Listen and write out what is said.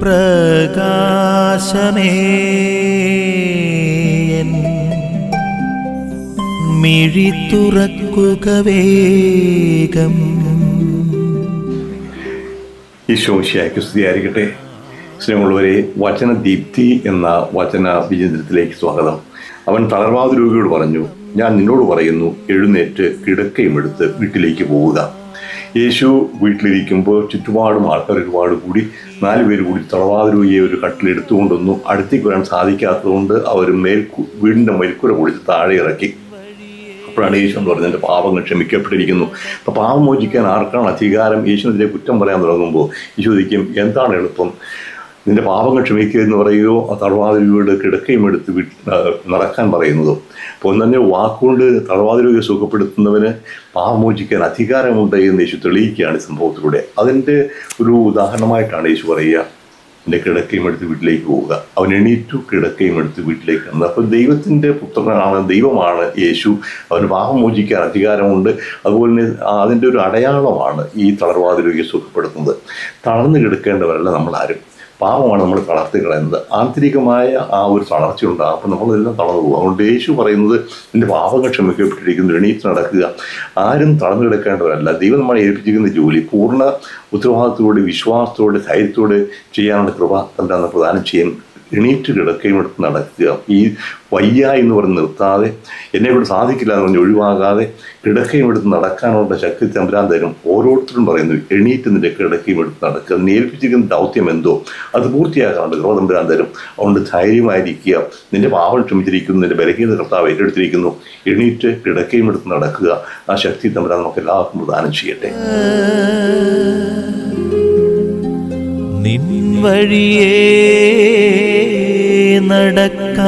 പ്രകാശമേ. മിഴി തുറക്കുക വേഗം. ഈശോശിയായ്ക്ക് സ്തുതിയായിരിക്കട്ടെ. സ്നേഹമുള്ളവരെ വചന ദീപ്തി എന്ന വചന വിചിത്രത്തിലേക്ക് സ്വാഗതം. അവൻ തളർവാദ രോഗിയോട് പറഞ്ഞു ഞാൻ നിന്നോട് പറയുന്നു എഴുന്നേറ്റ് കിടക്കയും എടുത്ത് വീട്ടിലേക്ക് പോവുക. യേശു വീട്ടിലിരിക്കുമ്പോൾ ചുറ്റുപാടും ആൾക്കാർ ഒരുപാട് കൂടി നാല് പേര് കൂടി തളവാതിരൂയെ ഒരു കട്ടിലെടുത്തുകൊണ്ടൊന്നും അടുത്തേക്ക് വരാൻ സാധിക്കാത്തതുകൊണ്ട് അവർ മേൽക്കു വീടിന്റെ മേൽക്കൂര പൊളിച്ച് താഴെ ഇറക്കി. അപ്പോഴാണ് യേശു എന്ന് പറഞ്ഞത് എന്റെ പാപങ്ങൾ ക്ഷമിക്കപ്പെട്ടിരിക്കുന്നു. അപ്പോൾ പാപം മോചിക്കാൻ ആർക്കാണ് അധികാരം? യേശുവിനെതിരെ കുറ്റം പറയാൻ തുടങ്ങുമ്പോൾ യേശു ചോദിക്കും എന്താണ് എളുപ്പം? നിന്റെ പാപങ്ങൾ ക്ഷമിക്കുക എന്ന് പറയുകയോ ആ തളവാതിരിയുടെ കിടക്കയും എടുത്ത് നടക്കാൻ പറയുന്നതോ? അപ്പോൾ തന്നെ വാക്കുകൊണ്ട് തളവാതിരിയെ സുഖപ്പെടുത്തുന്നവന് പാപമോചിക്കാൻ അധികാരമുണ്ട് എന്ന് യേശു തെളിയിക്കുകയാണ് സംഭവത്തിലൂടെ. അതിന്റെ ഒരു ഉദാഹരണമായിട്ടാണ് യേശു പറയുക എന്റെ കിടക്കയും എടുത്ത് വീട്ടിലേക്ക് പോവുക. അവൻ എണീറ്റു കിടക്കയും എടുത്ത് വീട്ടിലേക്ക് വന്നത് അപ്പോൾ ദൈവത്തിന്റെ പുത്രനാണ് ദൈവമാണ് യേശു. അവന് പാപമോചിക്കാൻ അധികാരമുണ്ട്. അതുപോലെ തന്നെ അതിന്റെ ഒരു അടയാളമാണ് ഈ തളർവാതിരോഗ്യം രോഗിയെ സുഖപ്പെടുത്തുന്നത്. തളർന്നു കിടക്കേണ്ടവരല്ല നമ്മളാരും. പാപമാണ് നമ്മൾ തളർത്തി കളയുന്നത് ആന്തരികമായ ആ ഒരു തളർച്ച ഉണ്ടാകും അപ്പോൾ നമ്മളെല്ലാം തളർന്നു പോകും. അതുകൊണ്ട് യേശു പറയുന്നത് എന്റെ പാപങ്ങൾ ക്ഷമിക്കപ്പെട്ടിരിക്കുന്നു എണീറ്റ് നടക്കുക. ആരും തളർന്നു കിടക്കേണ്ടവരല്ല. ദൈവം നമ്മളെ ഏൽപ്പിച്ചിരിക്കുന്ന ജോലി പൂർണ ഉത്തരവാദിത്തത്തോടെ വിശ്വാസത്തോടെ ധൈര്യത്തോടെ ചെയ്യാനുള്ള കൃപ എന്താണെന്ന് പ്രദാനം ചെയ്യും. എണീറ്റ് കിടക്കുകയും എടുത്ത് നടക്കുക. ഈ വയ്യ എന്ന് പറഞ്ഞ് നിർത്താതെ എന്നെ കൊണ്ട് സാധിക്കില്ല എന്ന് പറഞ്ഞ് ഒഴിവാകാതെ കിടക്കുകയും എടുത്ത് നടക്കാനുള്ള ശക്തി തമ്പരാൻ തരും ഓരോരുത്തരും പറയുന്നു എണീറ്റ് നിന്റെ കിടക്കുകയും എടുത്ത് നടക്കുക നീ ഏൽപ്പിച്ചിരിക്കുന്ന ദൗത്യം എന്തോ? അത് പൂർത്തിയാക്കാനുണ്ട് ഗ്രോ തമ്പരാൻ തരും അതുകൊണ്ട് ധൈര്യമായിരിക്കുക. നിന്റെ പാവം ക്ഷമിച്ചിരിക്കുന്നു. നിന്റെ ബലഹീന കർത്താവ് ഏറ്റെടുത്തിരിക്കുന്നു. എണീറ്റ് കിടക്കുകയും എടുത്ത് നടക്കുക. ആ ശക്തി തമ്പരാൻ നമുക്ക് എല്ലാവർക്കും പ്രദാനം ചെയ്യട്ടെ. വഴിയേ നടക്ക